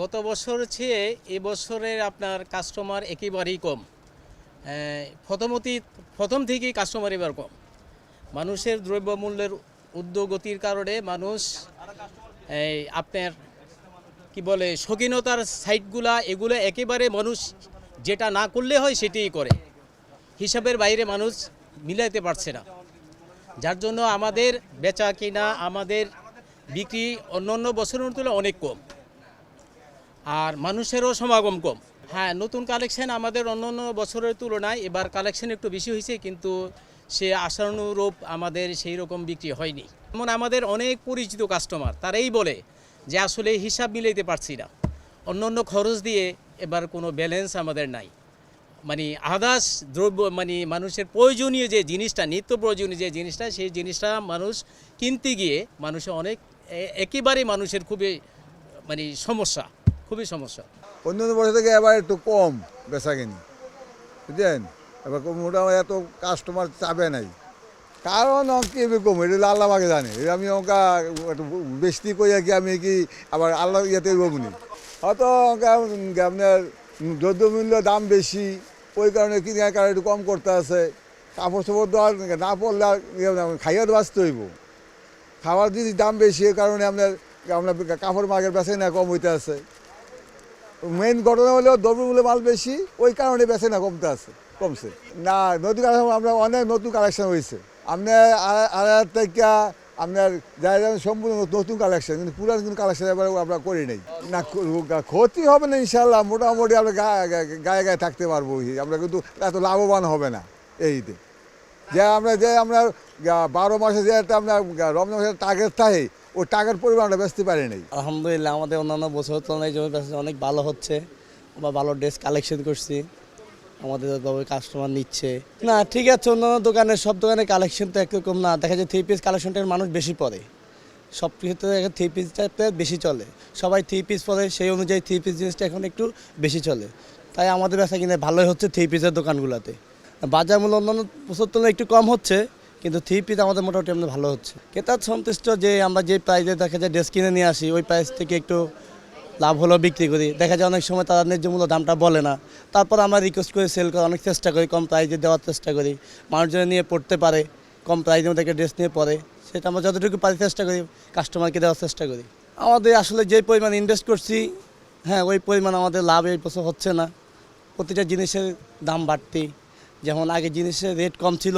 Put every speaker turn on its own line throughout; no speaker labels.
গত বছর চেয়ে এবছরের আপনার কাস্টমার একেবারেই কম। প্রথমতি, প্রথম থেকেই কাস্টমার এবার কম। মানুষের দ্রব্যমূল্যের উদ্যোগতির কারণে মানুষ এই আপনার কি বলে, শৌখিনতার সাইটগুলা এগুলো একেবারে মানুষ যেটা না করলে হয় সেটাই করে। হিসাবের বাইরে মানুষ মিলাইতে পারছে না। যার জন্য আমাদের বেচা কিনা, আমাদের বিক্রি অন্য অন্য বছরের তুলনায় অনেক কম। আর মানুষেরও সমাগম কম। হ্যাঁ নতুন কালেকশন আমাদের অন্য অন্য বছরের তুলনায় এবার কালেকশন একটু বেশি হয়েছে, কিন্তু সে আশানুরূপ আমাদের সেই রকম বিক্রি হয়নি। যেমন আমাদের অনেক পরিচিত কাস্টমার তারাই বলে যে আসলে হিসাব মিলাইতে পারছি না। অন্য অন্য খরচ দিয়ে এবার কোনো ব্যালেন্স আমাদের নাই। মানে আদার্স দ্রব্য মানে মানুষের প্রয়োজনীয় যে জিনিসটা, নিত্য প্রয়োজনীয় যে জিনিসটা, সেই জিনিসটা মানুষ কিনতে গিয়ে মানুষের অনেক এ- একেবারে মানুষের খুবই মানে সমস্যা, খুবই সমস্যা।
অন্য বছর থেকে এবার একটু কম বেচা কিনি বুঝলেন? এবার মোটামুটি এত কাস্টমার চাবে নাই। কারণ কি কম? এটা আল্লাহ আমাকে জানে। আমি ওকা একটু বেশি করি কি আমি কি আবার আল্লাহ ইয়েতে বমনি হয়তো আপনার দ্রব্যমূল্য দাম বেশি, ওই কারণে কিনে কারণে একটু কম করতে আছে। কাপড় চোপড় দেওয়ার না পড়লে আর ইয়ে খাইয়ে বাঁচতে হইব। খাবার যদি দাম বেশি এই কারণে আপনার আপনার কাপড় মাগের না কম হইতে আছে। মেইন ঘটনা হলো দ্রব্যমূল্য মাল বেশি, ওই কারণে বেচে না কমতে আছে, কমছে। না, নতুন কালেকশন, আমরা অনেক নতুন কালেকশন হয়েছে আপনার আড়াই থেকে আপনার যাই যাবেন সম্পূর্ণ নতুন কালেকশন, কিন্তু পুরান কিন্তু কালেকশন এবার আমরা করি নাই। না ক্ষতি হবে না ইনশাল্লাহ মোটামুটি আমরা গায়ে গায়ে থাকতে পারব, আমরা কিন্তু এত লাভবান হবে না এইতে যে আমরা যে আমরা বারো মাসে যে একটা আমরা রমজান মাসের টার্গেট থাকে, ওই টাকার পরিমাণ আমরা বেচতে পারি
আলহামদুলিল্লাহ, আমাদের অন্যান্য বছর তুলনায় জমি ব্যবসা অনেক ভালো হচ্ছে বা ভালো ড্রেস কালেকশন করছি, আমাদের কাস্টমার নিচ্ছে। না, ঠিক আছে, অন্যান্য দোকানে সব দোকানে কালেকশন তো একরকম না, দেখা যায় থ্রি পিস কালেকশনটার মানুষ বেশি পরে সব ক্ষেত্রে দেখা থ্রি পিসটা বেশি চলে। সবাই থ্রি পিস পরে সেই অনুযায়ী থ্রি পিস জিনিসটা এখন একটু বেশি চলে। তাই আমাদের ব্যবসা কিনে ভালোই হচ্ছে থ্রি পিসের দোকানগুলোতে। বাজার মূল্য অন্যান্য বছর তুলনায় একটু কম হচ্ছে, কিন্তু থ্রি পিস আমাদের মোটামুটি আমাদের ভালো হচ্ছে। ক্রেতার সন্তুষ্ট যে আমরা যে প্রাইসে দেখা যায় ড্রেস কিনে নিয়ে আসি, ওই প্রাইস থেকে একটু লাভ হলেও বিক্রি করি। দেখা যায় অনেক সময় তারা ন্যায্য মূল্য দামটা বলে না। তারপর আমরা রিকোয়েস্ট করে সেল করার অনেক চেষ্টা করি, কম প্রাইসে দেওয়ার চেষ্টা করি। মানুষজন নিয়ে পড়তে পারে, কম প্রাইসের মধ্যে ড্রেস নিয়ে পরে সেটা আমরা যতটুকু পারি চেষ্টা করি কাস্টমারকে দেওয়ার চেষ্টা করি। আমাদের আসলে যে পরিমাণ ইনভেস্ট করছি হ্যাঁ ওই পরিমাণ আমাদের লাভ এই বছর হচ্ছে না। প্রতিটা জিনিসের দাম বাড়তি। যেমন আগে জিনিসের রেট কম ছিল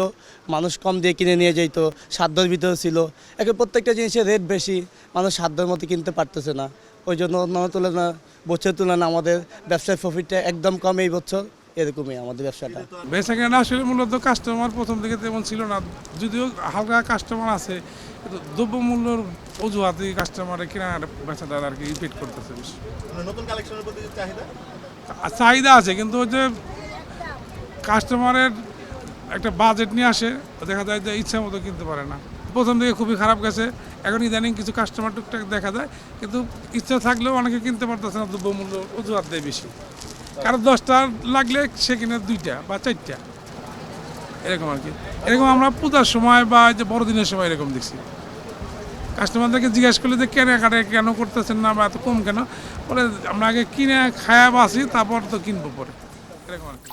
মানুষ কম দিয়ে কিনে নিয়ে যেত সাধ্যর ভিতরে ছিল। এখন প্রত্যেকটা জিনিসের রেট বেশি মানুষ সাধ্যের মতো কিনতে পারতেছে না। ওই জন্য অন্যান্য তুলনা বছরের তুলনায় আমাদের ব্যবসার প্রফিটটা একদম কম এই বছর এরকমই আমাদের ব্যবসাটা।
বেচা কেনা আসলে মূলত কাস্টমার প্রথম থেকে তেমন ছিল না। যদিও হালকা কাস্টমার আছে কিন্তু দ্রব্যমূল্যর অজুহাতে কাস্টমারের কেনা বেচাটা আর কি রিপিট করতেছে বেশি।
মানে নতুন কালেকশনের প্রতি চাহিদা?
আর চাহিদা আছে কিন্তু ওই যে কাস্টমারের একটা বাজেট নিয়ে আসে, দেখা যায় যে ইচ্ছা মতো কিনতে পারে না। প্রথম দিকে খুবই খারাপ গেছে, এখন ইদানিং কিছু কাস্টমার টুকটাক দেখা যায়, কিন্তু ইচ্ছা থাকলেও অনেকে কিনতে পারতেছে না, দ্রব্যমূল্য অজুহাত দেয় বেশি। কারণ দশটা লাগলে সে কিনে দুইটা বা চারটা। এরকম আর কি। এরকম আমরা পূজার সময় বা যে বড়দিনের সময় এরকম দেখছি। কাস্টমারদেরকে জিজ্ঞাসা করলে যে কেনাকাটা কেন করতেছেন না বা এত কম কেন? বলে আমরা আগে কিনে খায়া বাসি তারপর তো কিনবো পরে। এরকম আর কি।